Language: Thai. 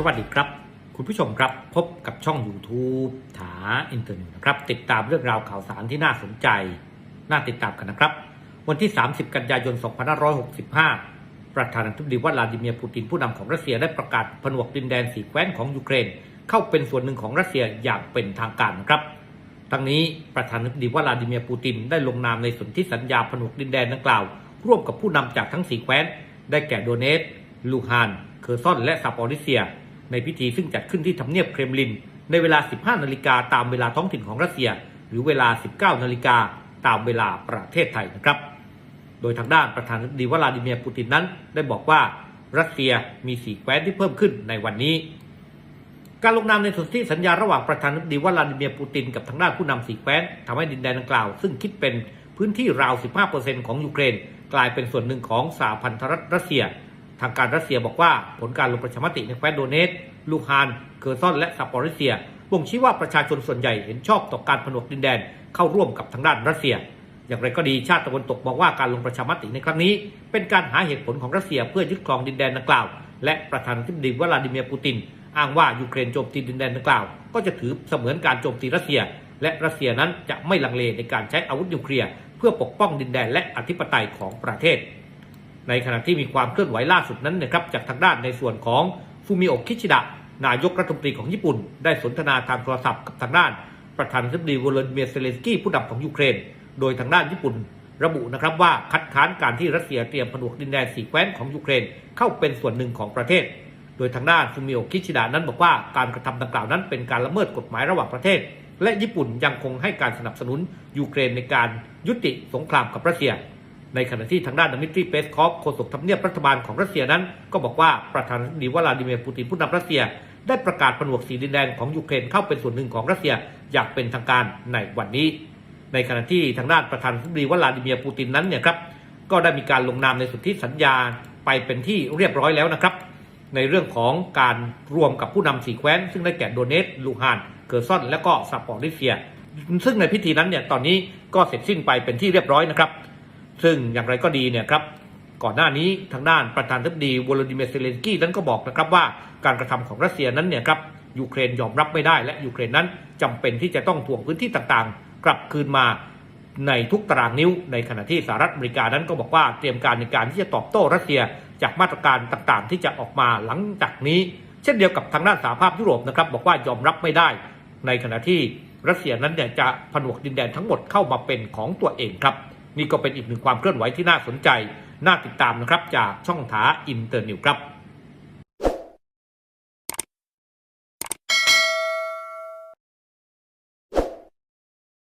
สวัสดีครับ คุณผู้ชมครับพบกับช่อง YouTube ถาอินเทอร์เน็ตนะครับ ติดตามเรื่องราวข่าวสารที่น่าสนใจ น่าติดตามกันนะครับ วันที่ 30 กันยายน 2565 ประธานาธิบดีวลาดิเมียร์ปูตินผู้นำของรัสเซียได้ประกาศผนวกดินแดนสีแคว้นของยูเครน เข้าเป็นส่วนหนึ่งของรัสเซียอย่างเป็นทางการนะครับทั้งนี้ประธานาธิบดีวลาดิเมียร์ปูตินได้ลงนามในสนธิสัญญาผนวกดินแดนดังกล่าว ร่วมกับผู้นำจากทั้งสีแคว้น ได้แก่โดเนตลูฮาน เคอร์ซอน และซาปอริเซีย ในพิธีซึ่งจัดขึ้นที่ทำเนียบเครมลิน ในเวลา 15 นาฬิกาตามเวลาท้องถิ่นของรัสเซีย หรือเวลา 19 นาฬิกาตามเวลาประเทศไทยนะครับ โดยทางด้านประธานาธิบดีวลาดิเมียร์ปูตินนั้น ได้บอกว่ารัสเซียมีสีแคว้นที่เพิ่มขึ้นในวันนี้ การลงนามในสนธิสัญญาระหว่างประธานาธิบดีวลาดิเมียร์ปูตินกับทางด้านผู้นำสีแคว้นทำให้ดินแดนดังกล่าว ซึ่งคิดเป็นพื้นที่ราว 15%ของยูเครน กลายเป็นส่วนหนึ่งของสหพันธรัฐรัสเซีย ทางการรัสเซียบอกว่าผลการลงประชามติในแคว้นโดเนตลูฮาน เคอร์ซอน และซาปอริเซีย บ่งชี้ว่าประชาชนส่วนใหญ่เห็นชอบต่อการผนวกดินแดนเข้าร่วมกับทางด้านรัสเซีย อย่างไรก็ดีชาติตะวันตกมองว่าการลงประชามติในครั้งนี้ เป็นการหาเหตุผลของรัสเซียเพื่อยึดครองดินแดนดังกล่าว และประธานาธิบดีวลาดิเมียร์ปูติน อ้างว่ายูเครนโจมตีดินแดนดังกล่าว ก็จะถือเสมือนการโจมตีรัสเซีย และรัสเซียนั้นจะไม่ลังเลในการใช้อาวุธนิวเคลียร์เพื่อปกป้องดินแดนและอธิปไตยของประเทศ ในขณะที่มีความเคลื่อนไหวล่าสุดนั้นนะครับจากทางด้านในส่วนของฟูมิโอะคิชิดะนายกรัฐมนตรีของญี่ปุ่น ได้สนทนาทางโทรศัพท์กับทางด้าน ประธานาธิบดีวลาดิเมียร์เซเลนสกี้ผู้นำของยูเครน โดยทางด้านญี่ปุ่น ระบุนะครับว่าคัดค้านการที่รัสเซียเตรียมผนวกดินแดนสีแคว้นของยูเครนเข้าเป็นส่วนหนึ่งของประเทศ โดยทางด้านฟูมิโอะคิชิดะนั้นบอกว่าการกระทำดังกล่าวนั้นเป็นการละเมิดกฎหมายระหว่างประเทศ และญี่ปุ่นยังคงให้การสนับสนุนยูเครนในการยุติสงครามกับรัสเซีย ในขณะที่ทางด้านดมิทรีเปสคอฟโฆษกทำเนียบรัฐบาลของรัสเซียนั้น ก็บอกว่าประธานาธิบดีวลาดิเมียร์ปูตินผู้นำรัสเซีย ได้ประกาศผนวกสีดินแดนของยูเครนเข้าเป็นส่วนหนึ่งของรัสเซียอย่างเป็นทางการในวันนี้ ในขณะที่ทางด้านประธานาธิบดีวลาดิเมียร์ปูตินนั้นเนี่ยครับก็ได้มีการลงนามในสนธิสัญญาไปเป็นที่เรียบร้อยแล้วนะครับ ในเรื่องของการรวมกับผู้นำสีแคว้น ซึ่งได้แก่โดเนตลูฮานเกอร์ซอนและก็ซาปอริเซีย ซึ่งในพิธีนั้นเนี่ยตอนนี้ก็เสร็จสิ้นไปเป็นที่เรียบร้อยนะครับ ซึ่งอย่างไรก็ดีเนี่ยครับก่อนหน้านี้ทางด้านประธานาธิบดีวลาดิเมียร์เซเลนสกี้นั้นก็บอกนะครับว่าการกระทำของรัสเซียนั้นเนี่ยครับยูเครนยอมรับไม่ได้ และยูเครนนั้นจำเป็นที่จะต้องทวงพื้นที่ต่างๆ กลับคืนมาในทุกตารางนิ้ว ในขณะที่สหรัฐอเมริกานั้นก็บอกว่าเตรียมการในการที่จะตอบโต้รัสเซียจากมาตรการต่างๆ ที่จะออกมาหลังจากนี้ เช่นเดียวกับทางด้านสหภาพยุโรปนะครับบอกว่ายอมรับไม่ได้ ในขณะที่รัสเซียนั้นเนี่ยจะผนวกดินแดนทั้งหมดเข้ามาเป็นของตัวเองครับ นี่ก็เป็นอีกหนึ่งความเคลื่อนไหวที่น่าสนใจ น่าติดตามนะครับจากช่องถาอินเตอร์นิวครับ